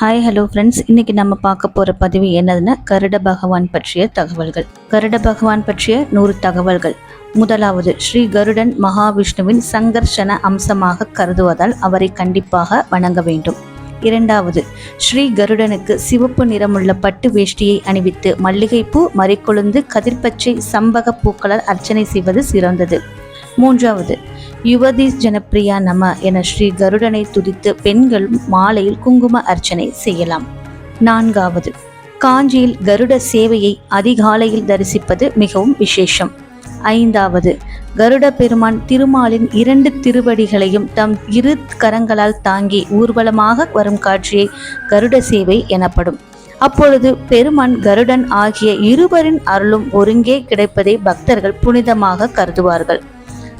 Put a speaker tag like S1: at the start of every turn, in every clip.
S1: Hi hello friends இன்னைக்கு நம்ம பார்க்க போகிற பதிவு என்னதுன்னா கருட பகவான் பற்றிய தகவல்கள். கருட பகவான் பற்றிய நூறு தகவல்கள். முதலாவது ஸ்ரீ கருடன் மகாவிஷ்ணுவின் சங்கர்ஷன அம்சமாக கருதுவதால் அவரை கண்டிப்பாக வணங்க வேண்டும். இரண்டாவது ஸ்ரீ கருடனுக்கு சிவப்பு நிறமுள்ள பட்டு வேஷ்டியை அணிவித்து மல்லிகைப்பூ மறிக்கொழுந்து கதிர்பச்சை சம்பக பூக்களால் அர்ச்சனை செய்வது சிறந்தது. மூன்றாவது யுவதி ஜனப்பிரியா நம என ஸ்ரீ கருடனை துதித்து பெண்கள் மாலையில் குங்கும அர்ச்சனை செய்யலாம். நான்காவது காஞ்சியில் கருட சேவையை அதிகாலையில் தரிசிப்பது மிகவும் விசேஷம். ஐந்தாவது கருட பெருமான் திருமாலின் இரண்டு திருவடிகளையும் தம் இரு கரங்களால் தாங்கி ஊர்வலமாக வரும் காட்சியை கருட சேவை எனப்படும். அப்பொழுது பெருமான் கருடன் ஆகிய இருவரின் அருளும் ஒருங்கே கிடைப்பதை பக்தர்கள் புனிதமாக கருதுவார்கள்.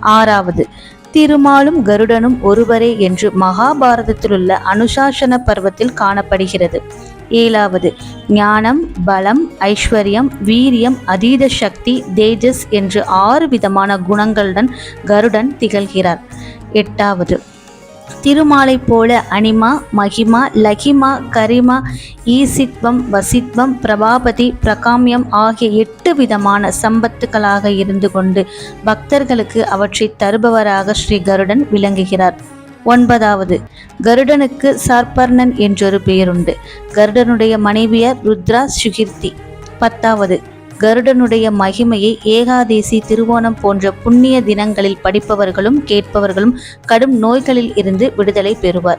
S1: ஆறாவது. திருமாலும் கருடனும் ஒருவரே என்று மகாபாரதத்திலுள்ள அனுசாசன பர்வத்தில் காணப்படுகிறது. ஏழாவது. ஞானம் பலம் ஐஸ்வர்யம் வீரியம் அதீத சக்தி தேஜஸ் என்று ஆறு விதமான குணங்களுடன் கருடன் திகழ்கிறார். எட்டாவது. திருமாலை போல அனிமா மகிமா லகிமா கரிமா ஈசித்வம் வசித்வம் பிரபாபதி பிரகாமியம் ஆகிய எட்டு விதமான சம்பத்துக்களாக இருந்து கொண்டு பக்தர்களுக்கு அவற்றை தருபவராக ஸ்ரீ கருடன் விளங்குகிறார். ஒன்பதாவது கருடனுக்கு சார்பர்ணன் என்றொரு பெயருண்டு. கருடனுடைய மனைவியர் ருத்ரா சுகிர்த்தி. பத்தாவது கருடனுடைய மகிமையை ஏகாதேசி திருவோணம் போன்ற புண்ணிய தினங்களில் படிப்பவர்களும் கேட்பவர்களும் கடும் நோய்களில் இருந்து விடுதலை பெறுவார்.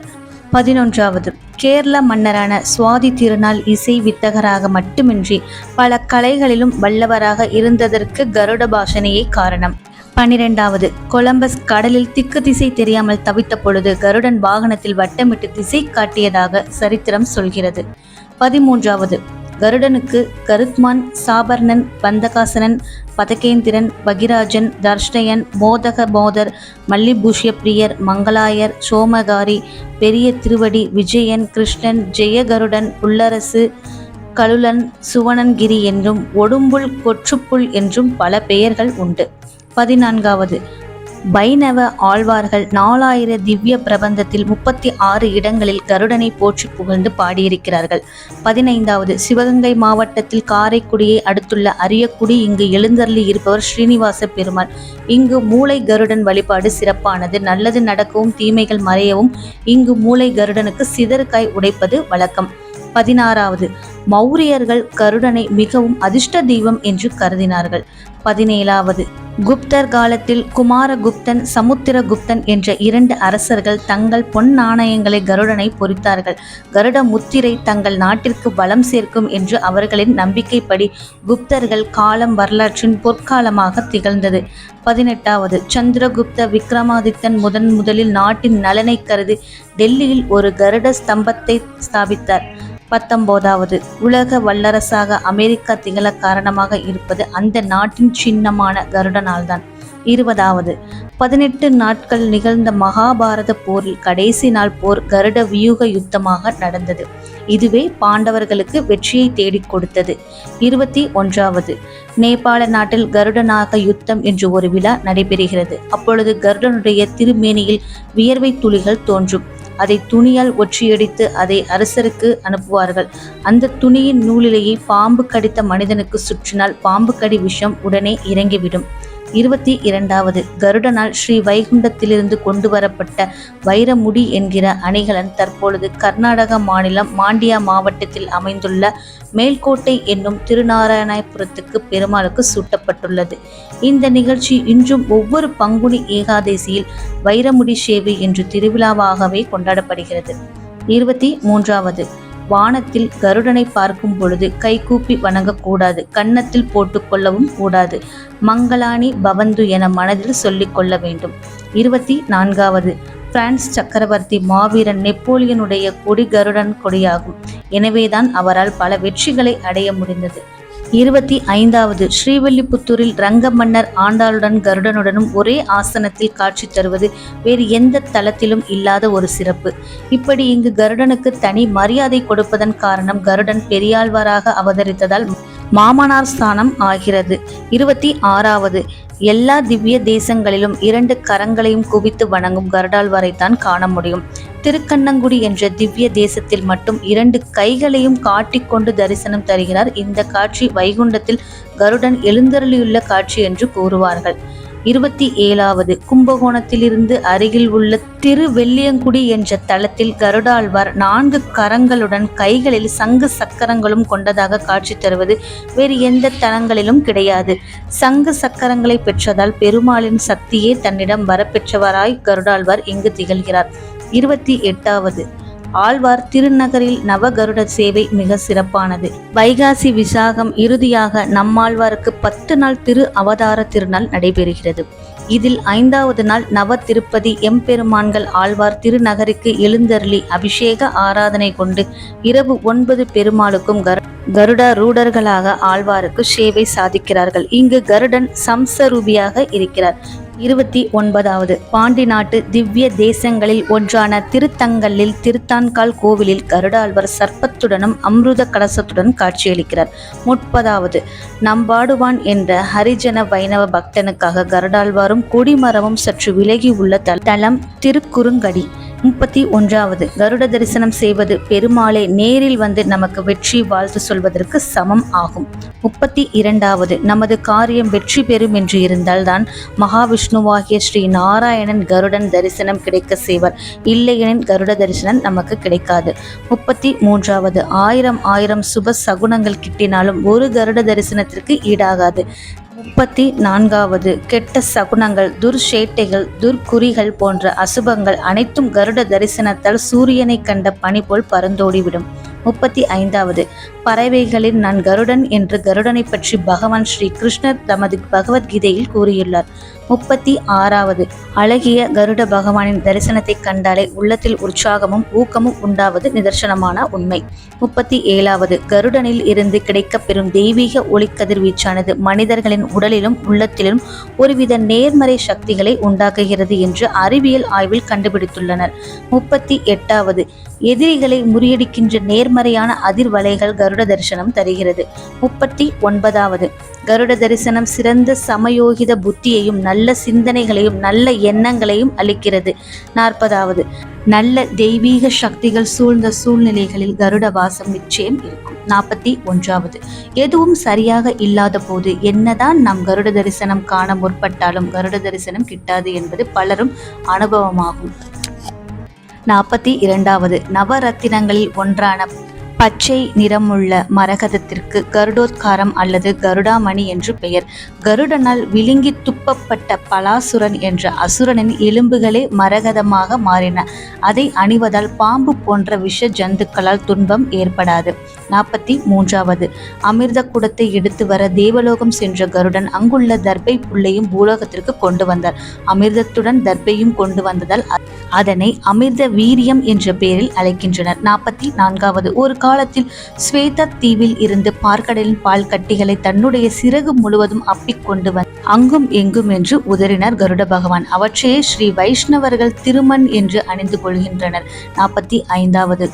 S1: பதினொன்றாவது. கேரள மன்னரான சுவாதி திருநாள் இசை வித்தகராக மட்டுமின்றி பல கலைகளிலும் வல்லவராக இருந்ததற்கு கருட பாஷனையே காரணம். பனிரெண்டாவது. கொலம்பஸ் கடலில் திக்கு திசை தெரியாமல் தவித்த பொழுது கருடன் வாகனத்தில் வட்டமிட்டு திசை காட்டியதாக சரித்திரம் சொல்கிறது. பதிமூன்றாவது. கருடனுக்கு கருத்மான் சாபர்ணன் பந்தகாசனன் பதகேந்திரன் பகிராஜன் தர்ஷ்டயன் மோதக மோதர் மல்லிபூஷ்ய பிரியர் மங்களாயர் சோமகாரி பெரிய திருவடி விஜயன் கிருஷ்ணன் ஜெயகருடன் புல்லரசு கலுலன் சுவனன்கிரி என்றும் ஒடும்புல் கொற்றுப்புல் என்றும் பல பெயர்கள் உண்டு. பதினான்காவது வைணவ ஆழ்வார்கள் நாலாயிர திவ்ய பிரபந்தத்தில் முப்பத்தி ஆறு இடங்களில் கருடனை போற்றி புகழ்ந்து பாடியிருக்கிறார்கள். பதினைந்தாவது சிவகங்கை மாவட்டத்தில் காரைக்குடியை அடுத்துள்ள அரியக்குடி இங்கு எழுந்தருளி இருப்பவர் ஸ்ரீனிவாச பெருமாள். இங்கு மூளை கருடன் வழிபாடு சிறப்பானது. நல்லது நடக்கவும் தீமைகள் மறையவும் இங்கு மூளை கருடனுக்கு சிதறுக்காய் உடைப்பது வழக்கம். பதினாறாவது மௌரியர்கள் கருடனை மிகவும் அதிர்ஷ்ட தெய்வம் என்று கருதினார்கள். பதினேழாவது. குப்தர் காலத்தில் குமாரகுப்தன் சமுத்திரகுப்தன் என்ற இரண்டு அரசர்கள் தங்கள் பொன் நாணயங்களை கருடனை பொறித்தார்கள். கருட முத்திரை தங்கள் நாட்டிற்கு பலம் சேர்க்கும் என்று அவர்களின் நம்பிக்கைப்படி குப்தர்கள் காலம் வரலாற்றின் பொற்காலமாக திகழ்ந்தது. பதினெட்டாவது. சந்திரகுப்த விக்ரமாதித்தன் முதன் முதலில் நாட்டின் நலனை கருதி டெல்லியில் ஒரு கருட ஸ்தம்பத்தை ஸ்தாபித்தார். பத்தொன்பதாவது. உலக வல்லரசாக அமெரிக்கா திகழ காரணமாக இருப்பது அந்த நாட்டின் சின்னமான கருடனால்தான். இருபதாவது பதினெட்டு நாட்கள் நிகழ்ந்த மகாபாரத போரில் கடைசி நாள் போர் கருட வியூக யுத்தமாக நடந்தது. இதுவே பாண்டவர்களுக்கு வெற்றியை தேடிக் கொடுத்தது. இருபத்தி ஒன்றாவது நேபாள நாட்டில் கருடனாக யுத்தம் என்று ஒரு விழா நடைபெறுகிறது. அப்பொழுது கருடனுடைய திருமேனியில் வியர்வை துளிகள் தோன்றும். அதை துணியால் ஒற்றியடித்து அதை அரசருக்கு அனுப்புவார்கள். அந்த துணியின் நூலிலேயே பாம்பு கடித்த மனிதனுக்கு சுற்றினால் பாம்பு கடி விஷம் உடனே இறங்கிவிடும். இருபத்தி இரண்டாவது. கருடனால் ஸ்ரீ வைகுண்டத்திலிருந்து கொண்டு வரப்பட்ட வைரமுடி என்கிற அணிகலன் தற்பொழுது கர்நாடக மாநிலம் மாண்டியா மாவட்டத்தில் அமைந்துள்ள மேல்கோட்டை என்னும் திருநாராயணபுரத்துக்கு பெருமாளுக்கு சூட்டப்பட்டுள்ளது. இந்த நிகழ்ச்சி இன்றும் ஒவ்வொரு பங்குனி ஏகாதேசியில் வைரமுடி சேவை என்று திருவிழாவாகவே கொண்டாடப்படுகிறது. இருபத்தி மூன்றாவது. வானத்தில் கருடனை பார்க்கும் பொழுது கைகூப்பி வணங்கக்கூடாது கன்னத்தில் போட்டுக்கொள்ளவும் கூடாது. மங்களானி பவந்து என மனதில் சொல்லிக் கொள்ள வேண்டும். இருபத்தி நான்காவது. பிரான்ஸ் சக்கரவர்த்தி மாவீரன் நெப்போலியனுடைய கொடி கருடன் கொடியாகும். எனவேதான் அவரால் பல வெற்றிகளை அடைய முடிந்தது. இருபத்தி ஐந்தாவது ஸ்ரீவில்லிபுத்தூரில் ரங்க மன்னர் ஆண்டாளுடன் கருடனுடனும் ஒரே ஆசனத்தில் காட்சி தருவது வேறு எந்த தளத்திலும் இல்லாத ஒரு சிறப்பு. இப்படி இங்கு கருடனுக்கு தனி மரியாதை கொடுப்பதன் காரணம் கருடன் பெரியாழ்வாராக அவதரித்ததால் மாமனார் ஸ்தானம் ஆகிறது. இருபத்தி ஆறாவது எல்லா திவ்ய தேசங்களிலும் இரண்டு கரங்களையும் குவித்து வணங்கும் கருடாழ்வாரைத்தான் காண முடியும். திருக்கண்ணங்குடி என்ற திவ்ய தேசத்தில் மட்டும் இரண்டு கைகளையும் காட்டிக்கொண்டு தரிசனம் தருகிறார். இந்த காட்சி வைகுண்டத்தில் கருடன் எழுந்தருளியுள்ள காட்சி என்று கூறுவார்கள். இருபத்தி ஏழாவது கும்பகோணத்திலிருந்து அருகில் உள்ள திருவெள்ளியங்குடி என்ற தளத்தில் கருடாழ்வார் நான்கு கரங்களுடன் கைகளில் சங்கு சக்கரங்களும் கொண்டதாக காட்சி தருவது வேறு எந்த தலங்களிலும் கிடையாது. சங்கு சக்கரங்களை பெற்றதால் பெருமாளின் சக்தியே தன்னிடம் வரப்பெற்றவராய் கருடாழ்வார் இங்கு திகழ்கிறார். இருபத்தி எட்டாவது ஆழ்வார் திருநகரில் நவகருட சேவை மிக சிறப்பானது. வைகாசி விசாகம் இறுதியாக நம்மாழ்வாருக்கு பத்து நாள் திரு அவதார திருநாள் நடைபெறுகிறது. இதில் ஐந்தாவது நாள் நவ திருப்பதி எம்பெருமான்கள் ஆழ்வார் திருநகருக்கு எழுந்தருளி அபிஷேக ஆராதனை கொண்டு இரவு ஒன்பது பெருமாளுக்கும் கரு கருடா ரூடர்களாக ஆழ்வாருக்கு சேவை சாதிக்கிறார்கள். இங்கு கருடன் சம்சரூபியாக இருக்கிறார். இருபத்தி ஒன்பதாவது. பாண்டி நாட்டு திவ்ய தேசங்களில் ஒன்றான திருத்தங்கல்லில் திருத்தான்கால் கோவிலில் கருடாழ்வர் சர்ப்பத்துடனும் அம்ருத கலசத்துடன் காட்சியளிக்கிறார். முப்பதாவது. நம்பாடுவான் என்ற ஹரிஜன வைணவ பக்தனுக்காக கருடாழ்வாரும் கொடிமரமும் சற்று விலகி உள்ள தல- தலம் திருக்குறுங்கடி. முப்பத்தி ஒன்றாவது. கருட தரிசனம் செய்வது பெருமாளை நேரில் வந்து நமக்கு வெற்றி வாழ்த்து சொல்வதற்கு சமம் ஆகும். முப்பத்தி இரண்டாவது. நமது காரியம் வெற்றி பெறும் என்று இருந்தால்தான் மகாவிஷ்ணுவாகிய ஸ்ரீ நாராயணன் கருடன் தரிசனம் கிடைக்க செய்வார். இல்லையெனில் கருட தரிசனம் நமக்கு கிடைக்காது. முப்பத்தி மூன்றாவது. ஆயிரம் ஆயிரம் சுப சகுனங்கள் கிட்டினாலும் ஒரு கருட தரிசனத்திற்கு ஈடாகாது. முப்பத்தி நான்காவது கெட்ட சகுனங்கள் துர்ஷேட்டைகள் துர்க்குறிகள் போன்ற அசுபங்கள் அனைத்தும் கருட தரிசனத்தால் சூரியனை கண்ட பனி போல் பறந்தோடிவிடும். முப்பத்தி ஐந்தாவது பறவைகளில் நான் கருடன் என்று கருடனை பற்றி பகவான் ஸ்ரீ கிருஷ்ணர் தமது பகவத்கீதையில் கூறியுள்ளார். முப்பத்தி ஆறாவது. அழகிய கருட பகவானின் தரிசனத்தை கண்டாலே உள்ளத்தில் உற்சாகமும் ஊக்கமும் உண்டாவது நிதர்சனமான உண்மை. முப்பத்தி ஏழாவது. கருடனில் இருந்து கிடைக்கப் பெறும் தெய்வீக ஒளிக்கதிர்வீச்சானது மனிதர்களின் உடலிலும் உள்ளத்திலும் ஒருவித நேர்மறை சக்திகளை உண்டாக்குகிறது என்று அறிவியல் ஆய்வில் கண்டுபிடித்துள்ளனர். முப்பத்தி எட்டாவது. எதிரிகளை முறியடிக்கின்ற நேர்மறையான அதிர்வலைகள் கருட தரிசனம் தருகிறது. முப்பத்தி ஒன்பதாவது. கருட தரிசனம் சிறந்த சமயோகித புத்தியையும் நல்ல சிந்தனைகளையும் நல்ல எண்ணங்களையும் அளிக்கிறது. நாற்பதாவது நல்ல தெய்வீக சக்திகள் சூழ்ந்த சூழ்நிலைகளில் கருட வாசம் நிச்சயம் இருக்கும். நாற்பத்தி ஒன்றாவது எதுவும் சரியாக இல்லாத போது என்னதான் நாம் கருட தரிசனம் காண முற்பட்டாலும் கருட தரிசனம் கிட்டாது என்பது பலரும் அனுபவமாகும். நாற்பத்தி இரண்டாவது நவரத்தினங்களில் ஒன்றான பச்சை நிறமுள்ள மரகதத்திற்கு கருடோத்காரம் அல்லது கருடாமணி என்று பெயர். கருடனால் விழுங்கி துப்பப்பட்ட பலாசுரன் என்ற அசுரனின் எலும்புகளே மரகதமாக மாறின. அதை அணிவதால் பாம்பு போன்ற விஷ ஜந்துக்களால் துன்பம் ஏற்படாது. நாற்பத்தி மூன்றாவது. அமிர்த குடத்தை எடுத்து வர தேவலோகம் சென்ற கருடன் அங்குள்ள தர்பை புள்ளையும் பூலோகத்திற்கு கொண்டு வந்தார். அமிர்தத்துடன் தர்பையும் கொண்டு வந்ததால் அதனை அமிர்த வீரியம் என்ற பெயரில் அழைக்கின்றனர். நாற்பத்தி நான்காவது. ஒரு காலத்தில் ஸ்வேதா தீவில் இருந்து பார்க்கடலின் பால் கட்டிகளை தன்னுடைய சிறகு முழுவதும் அப்பிக்கொண்டு வந்து அங்கும் எங்கும் என்று உதறினார் கருட பகவான். அவற்றையே ஸ்ரீ வைஷ்ணவர்கள் திருமண் என்று அணிந்து கொள்கின்றனர். நாற்பத்தி ஐந்தாவது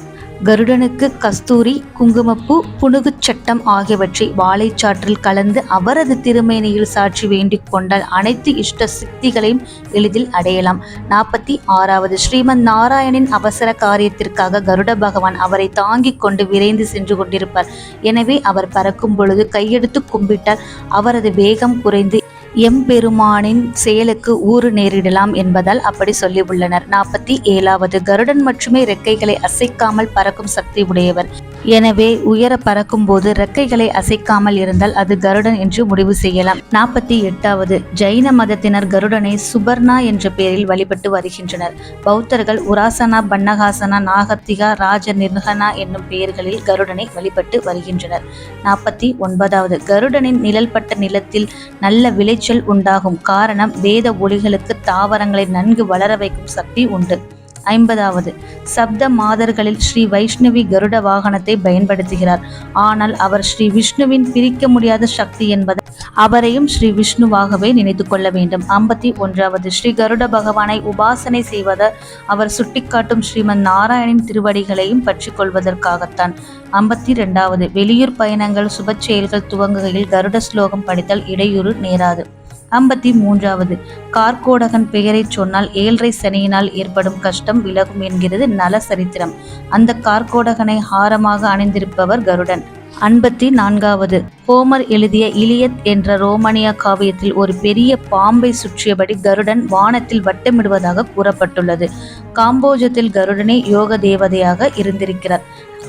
S1: கருடனுக்கு கஸ்தூரி குங்குமப்பூ புனுகுச் சட்டம் ஆகியவற்றை வாழைச்சாற்றில் கலந்து அவரது திருமேனியில் சாட்சி வேண்டிக் கொண்டால் அனைத்து இஷ்ட சித்திகளையும் எளிதில் அடையலாம். நாற்பத்தி ஆறாவது ஸ்ரீமன் நாராயணின் அவசர காரியத்திற்காக கருட பகவான் அவரை தாங்கிக் கொண்டு விரைந்து சென்று கொண்டிருப்பார். எனவே அவர் பறக்கும் பொழுது கையெடுத்து கும்பிட்டால் அவரது வேகம் குறைந்து எம்பெருமானின் செயலுக்கு ஊறு நேரிடலாம் என்பதால் அப்படி சொல்லி உள்ளனர் நாற்பத்தி ஏழாவது கருடன் மட்டுமே ரெக்கைகளை அசைக்காமல் பறக்கும் சக்தி உடையவர். எனவே உயர பறக்கும் போது ரெக்கைகளை அசைக்காமல் இருந்தால் அது கருடன் என்று முடிவு செய்யலாம். நாற்பத்தி எட்டாவது. ஜைன மதத்தினர் கருடனை சுபர்ணா என்ற பெயரில் வழிபட்டு வருகின்றனர். பௌத்தர்கள் உராசனா பன்னகாசனா நாகத்திகா ராஜ நிர்ஹனா என்னும் பெயர்களில் கருடனை வழிபட்டு வருகின்றனர். நாற்பத்தி ஒன்பதாவது. கருடனின் நிழல்பட்ட நிலத்தில் நல்ல விளைச்சல் உண்டாகும். காரணம் வேத ஒளிகளுக்கு தாவரங்களை நன்கு வளர வைக்கும் சக்தி உண்டு. ஐம்பதாவது. சப்த மாதர்களில் ஸ்ரீ வைஷ்ணவி கருட வாகனத்தை பயன்படுத்துகிறார். ஆனால் அவர் ஸ்ரீ விஷ்ணுவின் பிரிக்க முடியாத சக்தி என்பதை அவரையும் ஸ்ரீ விஷ்ணுவாகவே நினைத்து கொள்ள வேண்டும். ஐம்பத்தி ஒன்றாவது. ஸ்ரீ கருட பகவானை உபாசனை செய்வதால் அவர் சுட்டிக்காட்டும் ஸ்ரீமன் நாராயணின் திருவடிகளையும் பற்றி கொள்வதற்காகத்தான். ஐம்பத்தி ரெண்டாவது வெளியூர் பயணங்கள் சுப செயல்கள் துவங்குகையில் கருட ஸ்லோகம் படித்தால் இடையூறு நேராது. ஐம்பத்தி மூன்றாவது. கார்கோடகன் பெயரைச் சொன்னால் ஏழரை சனியினால் ஏற்படும் கஷ்டம் விலகும் என்கிறது நல சரித்திரம் அந்த கார்கோடகனை ஹாரமாக அணிந்திருப்பவர் கருடன். ஐம்பத்தி நான்காவது. ஹோமர் எழுதிய இலியத் என்ற ரோமானிய காவியத்தில் ஒரு பெரிய பாம்பை சுற்றியபடி கருடன் வானத்தில் வட்டமிடுவதாக கூறப்பட்டுள்ளது. காம்போஜத்தில் கருடனே யோக தேவதையாக இருந்திருக்கிறார்.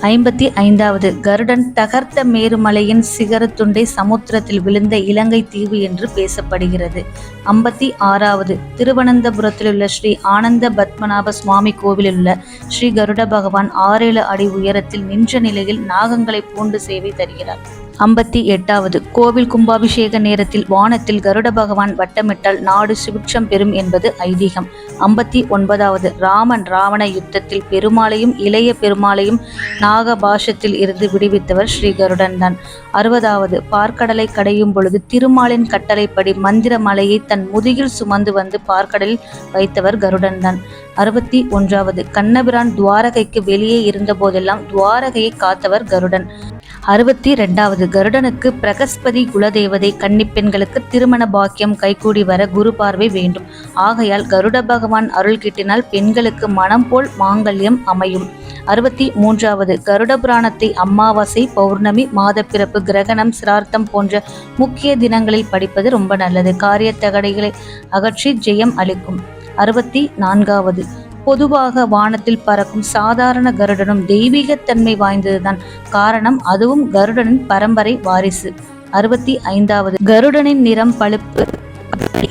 S1: ஐம்பத்தி ஐந்தாவது கருடன் தகர்த்த மேருமலையின் சிகரத்துண்டை சமுத்திரத்தில் விழுந்த இலங்கை தீவு என்று பேசப்படுகிறது. ஐம்பத்தி ஆறாவது திருவனந்தபுரத்தில் உள்ள ஸ்ரீ ஆனந்த பத்மநாப சுவாமி கோவிலில் உள்ள ஸ்ரீ கருட பகவான் ஆறேழு அடி உயரத்தில் நின்ற நிலையில் நாகங்களை பூண்டு சேவை தருகிறார். ஐம்பத்தி எட்டாவது. கோவில் கும்பாபிஷேக நேரத்தில் வானத்தில் கருட பகவான் வட்டமிட்டால் நாடு சுபிட்சம் பெறும் என்பது ஐதீகம். ஐம்பத்தி ஒன்பதாவது. ராமன் ராவண யுத்தத்தில் பெருமாளையும் இளைய பெருமாளையும் நாகபாஷத்தில் இருந்து விடுவித்தவர் ஸ்ரீ கருடன் தான். அறுபதாவது. பார்க்கடலை கடையும் பொழுது திருமாலின் கட்டளைப்படி மந்திர மலையை தன் முதுகில் சுமந்து வந்து பார்க்கடலில் வைத்தவர் கருடன் தான். அறுபத்தி ஒன்றாவது. கண்ணபிரான் துவாரகைக்கு வெளியே இருந்த போதெல்லாம் துவாரகையை காத்தவர் கருடன். அறுபத்தி ரெண்டாவது கருடனுக்கு பிரகஸ்பதி குலதேவதை கன்னிப்பெண்களுக்கு திருமண பாக்கியம் கைகூடி வர குரு பார்வை வேண்டும். ஆகையால் கருட பகவான் அருள் கிட்டினால் பெண்களுக்கு மனம் போல் மாங்கல்யம் அமையும். அறுபத்தி மூன்றாவது கருட புராணத்தை அமாவாசை பௌர்ணமி மாதப்பிறப்பு கிரகணம் சிரார்த்தம் போன்ற முக்கிய தினங்களில் படிப்பது ரொம்ப நல்லது. காரிய தகடைகளை அகற்றி ஜெயம் அளிக்கும். அறுபத்தி நான்காவது பொதுவாக வானத்தில் பறக்கும் சாதாரண கருடனும் தெய்வீகத்தன்மை வாய்ந்ததுதான். காரணம் அதுவும் கருடனின் பரம்பரை வாரிசு. அறுபத்தி ஐந்தாவது. கருடனின் நிறம் பழுப்பு.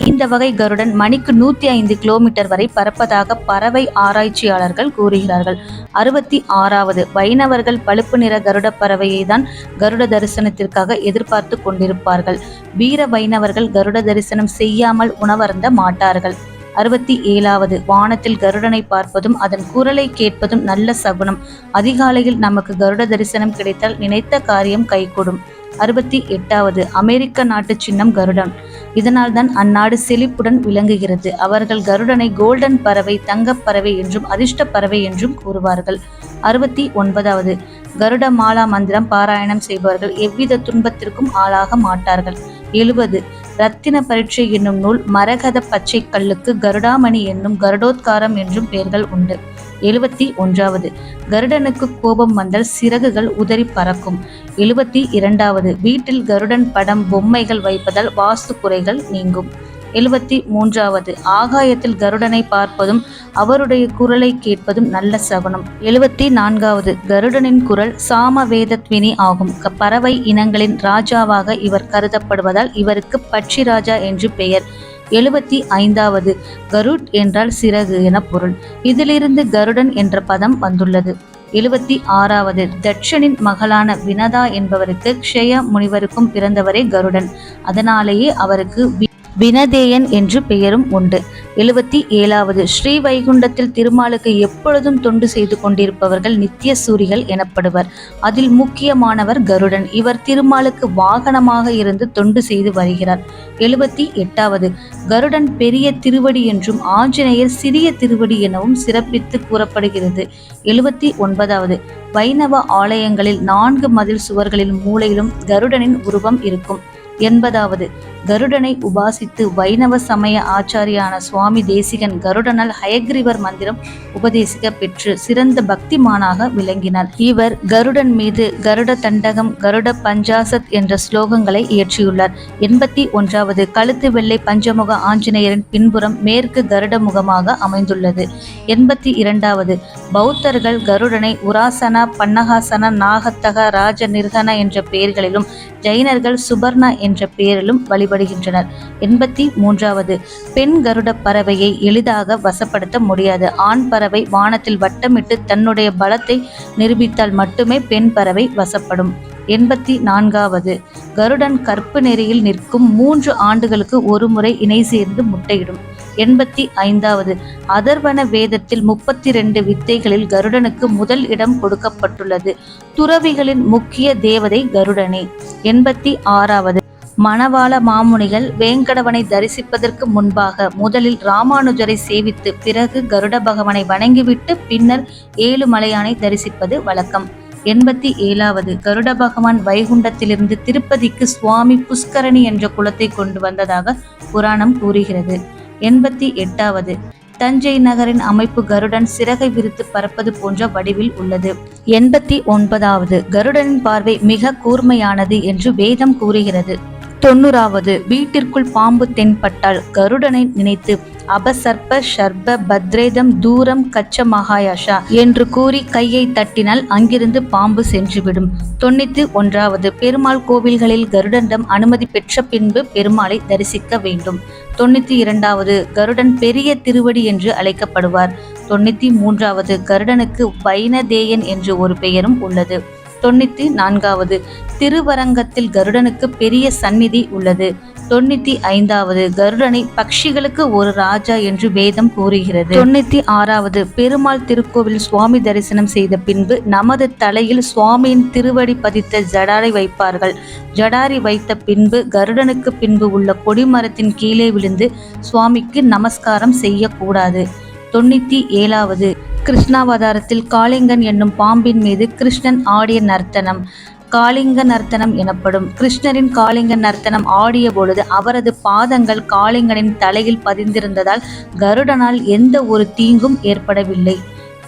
S1: இந்த வகை கருடன் மணிக்கு நூத்தி ஐந்து கிலோமீட்டர் வரை பறப்பதாக பறவை ஆராய்ச்சியாளர்கள் கூறுகிறார்கள். அறுபத்தி ஆறாவது. வைணவர்கள் பழுப்பு நிற கருட பறவையை தான் கருட தரிசனத்திற்காக எதிர்பார்த்து கொண்டிருப்பார்கள். வீர வைணவர்கள் கருட தரிசனம் செய்யாமல் உணவருந்த மாட்டார்கள். அறுபத்தி ஏழாவது. வானத்தில் கருடனை பார்ப்பதும் அதன் குரலை கேட்பதும் நல்ல சகுனம். அதிகாலையில் நமக்கு கருட தரிசனம் கிடைத்தால் நினைத்த காரியம் கைகூடும். அறுபத்தி எட்டாவது. அமெரிக்க நாட்டு சின்னம் கருடன். இதனால் தான் அந்நாடு செழிப்புடன் விளங்குகிறது. அவர்கள் கருடனை கோல்டன் பறவை தங்கப் பறவை என்றும் அதிர்ஷ்ட பறவை என்றும் கூறுவார்கள். அறுபத்தி ஒன்பதாவது. கருட மாலா மந்திரம் பாராயணம் செய்பவர்கள் எவ்வித துன்பத்திற்கும் ஆளாக மாட்டார்கள். எழுபது. ரத்தின பரீட்சை என்னும் நூல் மரகத பச்சை கல்லுக்கு கருடாமணி என்னும் கருடோத்காரம் என்றும் பெயர்கள் உண்டு. எழுபத்தி ஒன்றாவது. கருடனுக்கு கோபம் வந்தால் சிறகுகள் உதறி பறக்கும். எழுபத்தி இரண்டாவது. வீட்டில் கருடன் படம் பொம்மைகள் வைப்பதால் வாஸ்து குறைகள் நீங்கும். எழுபத்தி மூன்றாவது. ஆகாயத்தில் கருடனை பார்ப்பதும் அவருடைய குரலை கேட்பதும் நல்ல சகுனம். எழுபத்தி நான்காவது. கருடனின் குரல் சாம வேதத்வினி ஆகும் பறவை இனங்களின் ராஜாவாக இவர் கருதப்படுவதால் இவருக்கு பட்சி ராஜா என்று பெயர். எழுபத்தி ஐந்தாவது. கருட் என்றால் சிறகு என பொருள். இதிலிருந்து கருடன் என்ற பதம் வந்துள்ளது. எழுபத்தி ஆறாவது. தட்சனின் மகளான வினதா என்பவருக்கு க்ஷய முனிவருக்கும் பிறந்தவரே கருடன். அதனாலேயே அவருக்கு வினதேயன் என்று பெயரும் உண்டு. எழுபத்தி ஏழாவது ஸ்ரீ வைகுண்டத்தில் திருமாலுக்கு எப்பொழுதும் தொண்டு செய்து கொண்டிருப்பவர்கள் நித்திய சூரிகள் எனப்படுவர். அதில் முக்கியமானவர் கருடன். இவர் திருமாலுக்கு வாகனமாக இருந்து தொண்டு செய்து வருகிறார். எழுபத்தி எட்டாவது கருடன் பெரிய திருவடி என்றும் ஆஞ்சநேயர் சிறிய திருவடி எனவும் சிறப்பித்து கூறப்படுகிறது. எழுபத்தி ஒன்பதாவது வைணவ ஆலயங்களில் நான்கு மதில் சுவர்களின் மூலையிலும் கருடனின் உருவம் இருக்கும். எண்பதாவது கருடனை உபாசித்து வைணவ சமய ஆச்சாரியான சுவாமி தேசிகன் கருடனால் ஹயக்ரீவர் மந்திரம் உபதேசிக்க பெற்று சிறந்த பக்திமானாக விளங்கினார். இவர் கருடன் மீது கருட தண்டகம் கருட பஞ்சாசத் என்ற ஸ்லோகங்களை இயற்றியுள்ளார். எண்பத்தி ஒன்றாவது கழுத்து வெள்ளை பஞ்சமுக ஆஞ்சநேயரின் பின்புறம் மேற்கு கருட முகமாக அமைந்துள்ளது. எண்பத்தி இரண்டாவது பௌத்தர்கள் கருடனை உராசன பன்னகாசன நாகத்தக ராஜ நிர்கன என்ற பெயர்களிலும் ஜைனர்கள் சுபர்ண என்ற பெயரிலும் வழிபடுகின்றனர். எண்பத்தி மூன்றாவது பெண் கருட பறவையை எளிதாக வசப்படுத்த முடியாது. ஆண் பறவை வானத்தில் வட்டமிட்டு தன்னுடைய பலத்தை நிரூபித்தால் மட்டுமே பெண் பறவை வசப்படும். எண்பத்தி நான்காவது கருடன் கற்பு நெறியில் நிற்கும் மூன்று ஆண்டுகளுக்கு ஒரு முறை இணை சேர்ந்து முட்டையிடும். எண்பத்தி ஐந்தாவது அதர்வன வேதத்தில் முப்பத்தி ரெண்டு வித்தைகளில் கருடனுக்கு முதல் இடம் கொடுக்கப்பட்டுள்ளது. துறவிகளின் முக்கிய தேவதை கருடனே. எண்பத்தி ஆறாவது மணவாள மாமுனிகள் வேங்கடவனை தரிசிப்பதற்கு முன்பாக முதலில் ராமானுஜரை சேவித்து பிறகு கருட பகவனை வணங்கிவிட்டு பின்னர் ஏழுமலையானை தரிசிப்பது வழக்கம். எண்பத்தி ஏழாவது. கருட பகவான் வைகுண்டத்திலிருந்து திருப்பதிக்கு சுவாமி புஷ்கரணி என்ற குலத்தை கொண்டு வந்ததாக புராணம் கூறுகிறது. எண்பத்தி எட்டாவது. தஞ்சை நகரின் அமைப்பு கருடன் சிறகை விரித்து பறப்பது போன்ற வடிவில் உள்ளது. எண்பத்தி ஒன்பதாவது. கருடனின் பார்வை மிக கூர்மையானது என்று வேதம் கூறுகிறது. தொண்ணூறாவது வீட்டிற்குள் பாம்பு தென்பட்டால் கருடனை நினைத்து அபசர்ப்ப ஷர்ப பத்ரேதம் தூரம் கச்ச மகாயாஷா என்று கூறி கையை தட்டினால் அங்கிருந்து பாம்பு சென்றுவிடும். தொண்ணூத்தி ஒன்றாவது பெருமாள் கோவில்களில் கருடனிடம் அனுமதி பெற்ற பின்பு பெருமாளை தரிசிக்க வேண்டும். தொண்ணூத்தி இரண்டாவது கருடன் பெரிய திருவடி என்று அழைக்கப்படுவார். தொண்ணூத்தி மூன்றாவது கருடனுக்கு வைனதேயன் என்று ஒரு பெயரும் உள்ளது. தொண்ணூத்தி நான்காவது. திருவரங்கத்தில் கருடனுக்கு பெரிய சந்நிதி உள்ளது. தொண்ணூத்தி ஐந்தாவது. கருடனை பக்ஷிகளுக்கு ஒரு ராஜா என்று வேதம் கூறுகிறது. தொண்ணூத்தி ஆறாவது. பெருமாள் திருக்கோவில் சுவாமி தரிசனம் செய்த பின்பு நமது தலையில் சுவாமியின் திருவடி பதித்த ஜடாரை வைப்பார்கள். ஜடாரி வைத்த பின்பு கருடனுக்கு பின்பு உள்ள கொடிமரத்தின் கீழே விழுந்து சுவாமிக்கு நமஸ்காரம் செய்யக்கூடாது. தொண்ணூத்தி ஏழாவது. கிருஷ்ணாவதாரத்தில் காளிங்கன் என்னும் பாம்பின் மீது கிருஷ்ணன் ஆடிய நர்த்தனம். காளிங்க நர்த்தனம் எனப்படும். கிருஷ்ணரின் காளிங்க நர்த்தனம் ஆடிய பொழுது அவரது பாதங்கள் காளிங்கனின் தலையில் பதிந்திருந்ததால் கருடனால் எந்த ஒரு தீங்கும் ஏற்படவில்லை.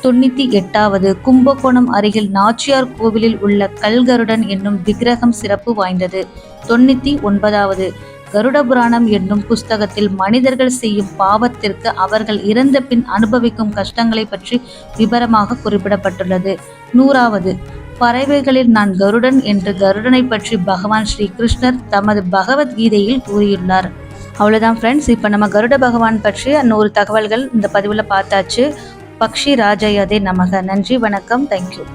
S1: தொண்ணூத்தி எட்டாவது. கும்பகோணம் அருகில் நாச்சியார் கோவிலில் உள்ள கல்கருடன் என்னும் விக்கிரகம் சிறப்பு வாய்ந்தது. தொண்ணூத்தி ஒன்பதாவது. கருட புராணம் என்னும் புஸ்தகத்தில் மனிதர்கள் செய்யும் பாவத்திற்கு அவர்கள் இறந்த பின் அனுபவிக்கும் கஷ்டங்களை பற்றி விபரமாக குறிப்பிடப்பட்டுள்ளது. நூறாவது பறவைகளில் நான் கருடன் என்று கருடனை பற்றி பகவான் ஸ்ரீ கிருஷ்ணர் தமது பகவத்கீதையில் கூறியுள்ளார். அவ்வளோதான் ஃப்ரெண்ட்ஸ் இப்போ நம்ம கருட பகவான் பற்றி நூறு தகவல்கள் இந்த பதிவில் பார்த்தாச்சு. பக்ஷி ராஜயதே நமக. நன்றி வணக்கம். தேங்க்யூ